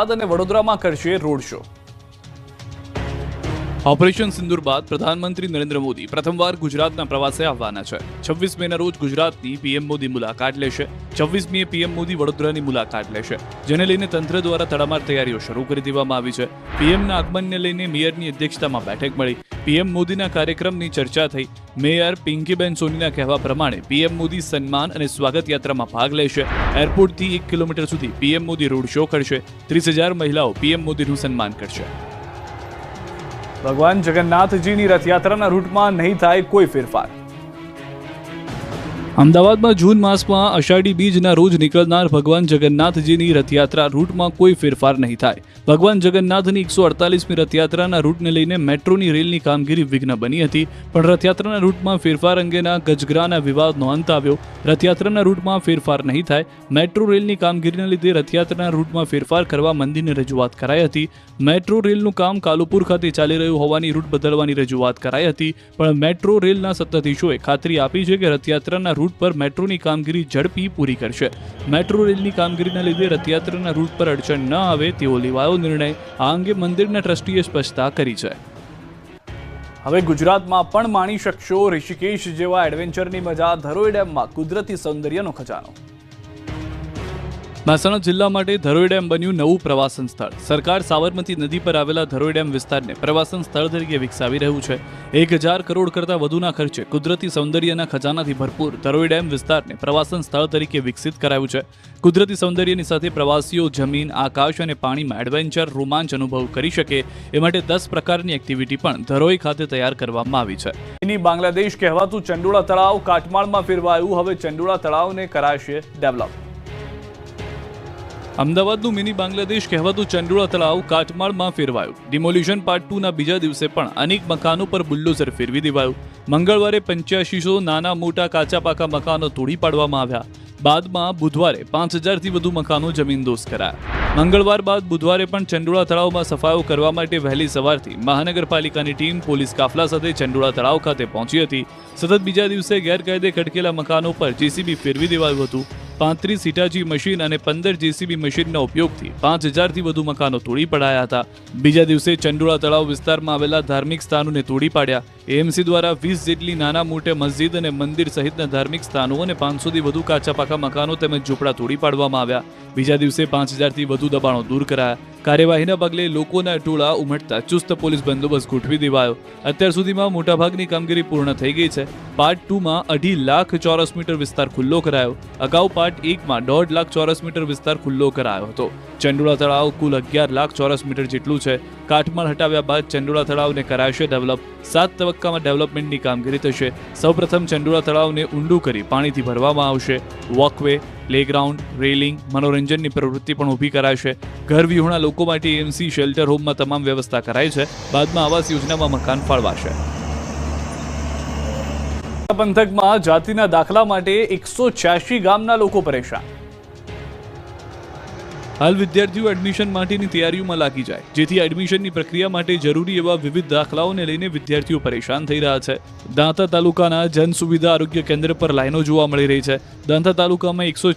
અને વડોદરામાં કરશે રોડ શો. ઓપરેશન સિંદુર બાદ પ્રધાનમંત્રી નરેન્દ્ર મોદી પ્રથમવાર ગુજરાતના પ્રવાસે આવવાના છે. છવ્વીસ મેના રોજ ગુજરાતની પીએમ મોદી મુલાકાત લેશે. છવ્વીસ મે પીએમ મોદી વડોદરાની મુલાકાત લેશે. જેને લઈને તંત્ર દ્વારા તડામાર તૈયારીઓ શરૂ કરી દેવામાં આવી છે. પીએમના આગમનને લઈને મેયરની અધ્યક્ષતામાં બેઠક મળી. પીએમ મોદીના કાર્યક્રમની ચર્ચા થઈ. મેયર પિંકીબેન સોનીના કહેવા પ્રમાણે પીએમ મોદી સન્માન અને સ્વાગત યાત્રામાં ભાગ લેશે. એરપોર્ટથી એક કિલોમીટર સુધી પીએમ મોદી રોડ શો કરશે. ત્રીસ હજાર મહિલાઓ પીએમ મોદીનું સન્માન કરશે. ભગવાન જગન્નાથજીની રથયાત્રાના રૂટમાં નહીં થાય કોઈ ફેરફાર. અમદાવાદમાં જૂન માસમાં અષાઢી બીજના રોજ નીકળનાર ભગવાન જગન્નાથજીની રથયાત્રા રૂટમાં કોઈ ફેરફાર નહીં થાય. ભગવાન જગન્નાથની એકસો અડતાલીસમી રથયાત્રાના રૂટને લઈને મેટ્રોની રેલની કામગીરી વિઘ્ન બની હતી, પણ રથયાત્રાના રૂટમાં ફેરફાર અંગેના ગજગરાના વિવાદનો અંત આવ્યો. રથયાત્રાના રૂટમાં ફેરફાર નહીં થાય, મેટ્રો રેલની કામગીરીને લીધે રથયાત્રાના રૂટમાં ફેરફાર કરવા મંદિરને રજૂઆત કરાઈ હતી. મેટ્રો રેલનું કામ કાલુપુર ખાતે ચાલી રહ્યું હોવાની રૂટ બદલવાની રજૂઆત કરાઈ હતી, પણ મેટ્રો રેલના સત્તાધીશોએ ખાતરી આપી છે કે રથયાત્રાના રૂટ પર મેટ્રોની કામગીરી ઝડપી પૂરી કરશે. મેટ્રો રેલની કામગીરીના લીધે રથયાત્રાના રૂટ પર અડચણ ન આવે તેવો લેવાયો નિર્ણય આ અંગે મંદિરના ટ્રસ્ટીએ સ્પષ્ટતા કરી છે. હવે ગુજરાતમાં પણ માણી શકશો ઋષિકેશ જેવા એડવેન્ચરની મજા ધરોઈ ડેમમાં કુદરતી સૌંદર્યનો ખજાનો. મહેસાણા જિલ્લા માટે ધરોઈ ડેમ બન્યું નવું પ્રવાસન સ્થળ. સરકાર સાબરમતી નદી પર આવેલા ધરોઈ ડેમ વિસ્તારને પ્રવાસન સ્થળ તરીકે વિકસાવી રહ્યું છે. એક હજાર કરોડ કરતાં વધુના ખર્ચે કુદરતી સૌંદર્યના ખજાનાથી ભરપૂર ધરોઈ ડેમ વિસ્તારને પ્રવાસન સ્થળ તરીકે વિકસિત કરાયું છે. કુદરતી સૌંદર્યની સાથે પ્રવાસીઓ જમીન, આકાશ અને પાણીમાં એડવેન્ચર, રોમાંચ અનુભવ કરી શકે એ માટે દસ પ્રકારની એક્ટિવિટી પણ ધરોઈ ખાતે તૈયાર કરવામાં આવી છે. એની બાંગ્લાદેશ કહેવાતું ચંડોળા તળાવ કાટમાળમાં ફેરવાયું. હવે ચંડોળા તળાવને કરાશે ડેવલપ. અમદાવાદનું મિની બાંગ્લાદેશ કહેવાતું ચંડોળા તળાવ કાટમાળમાં ફેરવાયું. ડિમોલ્યુશન પાર્ટ ટુના બીજા દિવસે પણ અનેક મકાનો પર બુલ્ડોઝર ફેરવી દેવાયું. મંગળવારે પંચ્યાસીસો નાના મોટા કાચા પાકા મકાનો તોડી પાડવામાં આવ્યા. બાદમાં બુધવારે પાંચ હજારથી વધુ મકાનો જમીનદોસ્ત કરાયા. મંગળવાર બાદ બુધવારે પણ ચંડોળા તળાવમાં સફાયો કરવા માટે વહેલી સવારથી મહાનગરપાલિકાની ટીમ પોલીસ કાફલા સાથે ચંડોળા તળાવ ખાતે પહોંચી હતી. સતત બીજા દિવસે ગેરકાયદે ખડકેલા મકાનો પર જેસીબી ફેરવી દેવાયું હતું. પાંત્રીસ હિટાચી મશીન અને પંદર જેસીબી મશીનના ઉપયોગથી પાંચ હજારથી વધુ મકાનો તોડી પડાયા હતા. બીજા દિવસે ચંડોળા તળાવ વિસ્તારમાં આવેલા ધાર્મિક સ્થાનોને તોડી પાડ્યા. એએમસી દ્વારા વીસ જેટલી નાના મોટે મસ્જિદ અને મંદિર સહિતના ધાર્મિક સ્થાનો અને પાંચસોથી વધુ કાચા પાકા મકાનો તેમજ ઝૂંપડા તોડી પાડવામાં આવ્યા. બીજા દિવસે પાંચ હજારથી વધુ દબાણો દૂર કરાયા. કાર્યવાહીના પગલે લોકોના ટોળા ઉમટતા ચુસ્ત પોલીસ બંદોબસ્ત ગોઠવી દેવાયો. અત્યાર સુધીમાં મોટાભાગની કામગીરી પૂર્ણ થઈ ગઈ છે. પાર્ટ ટુમાં અઢી લાખ ચોરસ મીટર વિસ્તાર ખુલ્લો કરાયો. અગાઉ પાર્ટ એકમાં દોઢ લાખ ચોરસ મીટર વિસ્તાર ખુલ્લો કરાયો હતો. ચંડોળા તળાવ કુલ અગિયાર લાખ ચોરસ મીટર જેટલું છે. કાટમાળ હટાવ્યા બાદ ચંડોળા તળાવને કરાશે ડેવલપ. સાત તબક્કામાં ડેવલપમેન્ટની કામગીરી થશે. સૌપ્રથમ ચંડોળા તળાવને ઊંડું કરી પાણીથી ભરવામાં આવશે. વોકવે, પ્લેગ્રાઉન્ડ, રેલિંગ, મનોરંજનની પ્રવૃત્તિ પણ ઊભી કરાશે. ઘર વિહોણા લોકો માટે એમસી શેલ્ટર હોમમાં તમામ વ્યવસ્થા કરાઈ છે. બાદમાં આવાસ યોજનામાં મકાન ફાળવાશે. પંથકમાં જાતિના દાખલા માટે એકસો ગામના લોકો પરેશાન. હાલ વિદ્યાર્થીઓ એડમિશન માટેની તૈયારીઓમાં લાગી જાય, જેથી એડમિશનની પ્રક્રિયા માટે જરૂરી એવા વિવિધ દાખલાઓને લઈને વિદ્યાર્થીઓ પરેશાન થઈ રહ્યા છે. દાંતા તાલુકાના જન સુવિધા આરોગ્ય કેન્દ્ર પર લાઈનો જોવા મળી રહી છે. દાંતા તાલુકામાં એકસો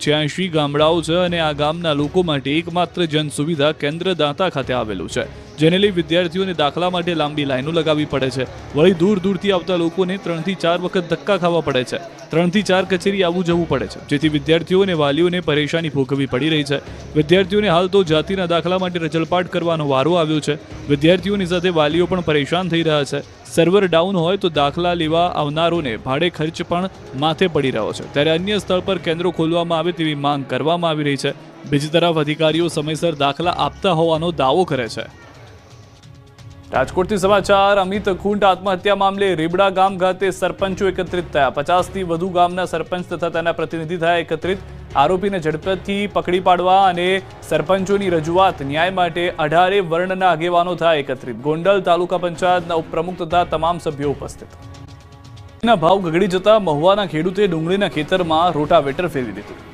ગામડાઓ છે અને આ ગામના લોકો માટે એકમાત્ર જન સુવિધા કેન્દ્ર દાંતા ખાતે આવેલું છે. જેને લઈ વિદ્યાર્થીઓને દાખલા માટે લાંબી લાઈનો લગાવવી પડે છે. વળી દૂર દૂરથી આવતા લોકોને ત્રણથી ચાર વખત ધક્કા ખાવા પડે છે. ત્રણથી ચાર કચેરી આવવું જવું પડે છે, જેથી વિદ્યાર્થીઓ અને વાલીઓને પરેશાની ભોગવવી પડી રહી છે. વિદ્યાર્થીઓને હાલ તો જાતિના દાખલા માટે રજલપાટ કરવાનો વારો આવ્યો છે. વિદ્યાર્થીઓની સાથે વાલીઓ પણ પરેશાન થઈ રહ્યા છે. સર્વર ડાઉન હોય તો દાખલા લેવા આવનારોને ભાડે ખર્ચ પણ માથે પડી રહ્યો છે. ત્યારે અન્ય સ્થળ પર કેન્દ્રો ખોલવામાં આવે તેવી માંગ કરવામાં આવી રહી છે. બીજી તરફ અધિકારીઓ સમયસર દાખલા આપતા હોવાનો દાવો કરે છે. રાજકોટથી સમાચાર, અમિત ખૂંટ આત્મહત્યા મામલે રીબડા ગામ ખાતે સરપંચો એકત્રિત થયા. પચાસથી વધુ ગામના સરપંચ તથા તેના પ્રતિનિધિ થયા એકત્રિત. આરોપીને ઝડપથી પકડી પાડવા અને સરપંચોની રજૂઆત ન્યાય માટે અઢારે વર્ણના આગેવાનો થયા એકત્રિત. ગોંડલ તાલુકા પંચાયતના ઉપપ્રમુખ તથા તમામ સભ્યો ઉપસ્થિત. ભાવ ગગડી જતા મહુવાના ખેડૂતે ડુંગળીના ખેતરમાં રોટાવેટર ફેરવી દીધું.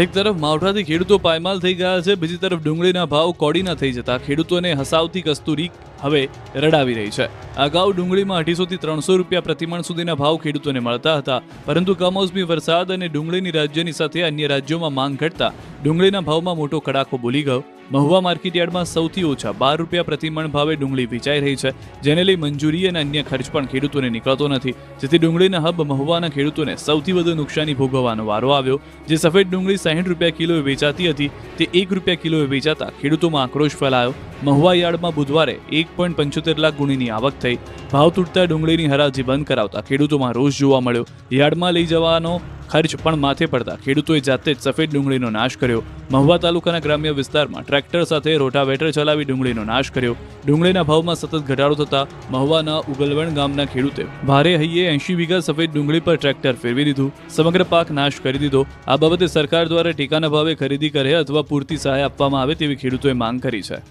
એક તરફ માવઠાથી ખેડૂતો પાયમાલ થઈ ગયા છે, બીજી તરફ ડુંગળીના ભાવ કોડીના થઈ જતા ખેડૂતોને હસાવતી કસ્તુરી હવે રડાવી રહી છે. અગાઉ ડુંગળીમાં અઢીસોથી ત્રણસો રૂપિયા પ્રતિમણ સુધીના ભાવ ખેડૂતોને મળતા હતા, પરંતુ કમોસમી વરસાદ અને ડુંગળીની રાજ્યની સાથે અન્ય રાજ્યોમાં માંગ ઘટતા ડુંગળીના ભાવમાં મોટો કડાકો બોલી ગયો. મહુવા માર્કેટયાર્ડમાં સૌથી ઓછા બાર રૂપિયા પ્રતિમણ ભાવે ડુંગળી વેચાઈ રહી છે, જેને લઈ મંજૂરી અને અન્ય ખર્ચ પણ ખેડૂતોને નીકળતો નથી. જેથી ડુંગળીના હબ મહુવાના ખેડૂતોને સૌથી વધુ નુકસાની ભોગવવાનો વારો આવ્યો, જે સફેદ ડુંગળી સાહીઠ રૂપિયા કિલોએ વેચાતી હતી, તે એક રૂપિયા કિલોએ વેચાતા ખેડૂતોમાં આક્રોશ ફેલાયો. મહુવા યાર્ડમાં બુધવારે એક પોઈન્ટ પંચોતેર લાખ ગુણીની આવક થઈ. ભાવ તૂટતા ડુંગળીની હરાજી બંધ કરાવતા ખેડૂતોમાં રોષ જોવા મળ્યો. યાર્ડમાં લઈ જવાનો ખર્ચ પણ માથે પડતા ખેડૂતોએ જાતે જ સફેદ ડુંગળીનો નાશ કર્યો. મહુવા તાલુકાના ગ્રામ્ય વિસ્તારમાં ટ્રેક્ટર સાથે રોટાવેટર ચલાવી ડુંગળીનો નાશ કર્યો. ડુંગળીના ભાવમાં સતત ઘટાડો થતા મહુવાના ઉગલવણ ગામના ખેડૂતે ભારે હૈયે એંશી વીઘા સફેદ ડુંગળી પર ટ્રેક્ટર ફેરવી દીધું. સમગ્ર પાક નાશ કરી દીધો. આ બાબતે સરકાર દ્વારા ટેકાના ભાવે ખરીદી કરે અથવા પૂરતી સહાય આપવામાં આવે તેવી ખેડૂતોએ માંગ કરી છે.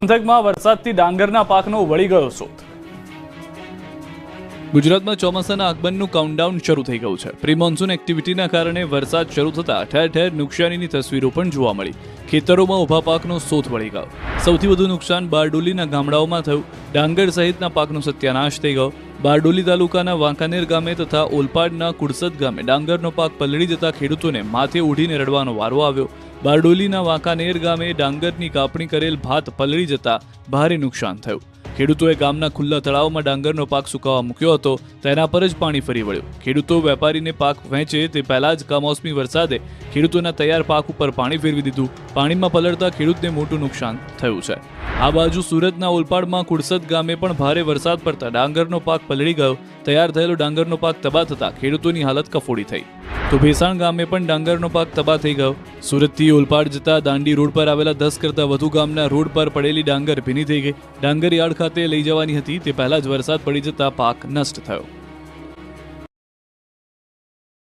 પંથકમાં વરસાદથી ડાંગરના પાકનો વળી ગયો શોધ. ગુજરાતમાં ચોમાસાના આગમનનું કાઉન્ટડાઉન શરૂ થઈ ગયું છે. પ્રી મોન્સૂન એક્ટિવિટીના કારણે વરસાદ શરૂ થતાં ઠેર ઠેર નુકસાનીની તસવીરો પણ જોવા મળી. ખેતરોમાં ઊભા પાકનો સોથ વળી ગયો. સૌથી વધુ નુકસાન બારડોલીના ગામડાઓમાં થયું. ડાંગર સહિતના પાકનો સત્યાનાશ થઈ ગયો. બારડોલી તાલુકાના વાંકાનેર ગામે તથા ઓલપાડના કુડસદ ગામે ડાંગરનો પાક પલળી જતા ખેડૂતોને માથે ઉઢીને રડવાનો વારો આવ્યો. બારડોલીના વાંકાનેર ગામે ડાંગરની કાપણી કરેલ ભાત પલળી જતા ભારે નુકસાન થયું. ખેડૂતોએ ગામના ખુલ્લા તળાવમાં ડાંગરનો પાક સુકાવા મૂક્યો હતો. તેના પર જ પાણી ફરી વળ્યું. ખેડૂતો વેપારીને પાક વહેંચે તે પહેલા જ કમોસમી વરસાદે ખેડૂતોના તૈયાર પાક ઉપર પાણી ફેરવી દીધું. પાણીમાં પલળતા ખેડૂતને મોટું નુકસાન થયું છે. આ બાજુ સુરતના ઓલપાડમાં કુડસદ ગામે પણ ભારે વરસાદ પડતા ડાંગરનો પાક પલળી ગયો. તૈયાર થયેલો ડાંગરનો પાક તબાહ થતા ખેડૂતોની હાલત કફોડી થઈ. તો ભેસાણ ગામે પણ ડાંગરનો પાક તબાહ થઈ ગયો. સુરતથી ઓલપાડ જતા દાંડી રોડ પર આવેલા દસ કરતા વધુ ગામના રોડ પર પડેલી ડાંગર ભીની થઈ ગઈ. ડાંગર યાર્ડ ખાતે લઈ જવાની હતી તે પહેલા જ વરસાદ પડી જતા પાક નષ્ટ થયો.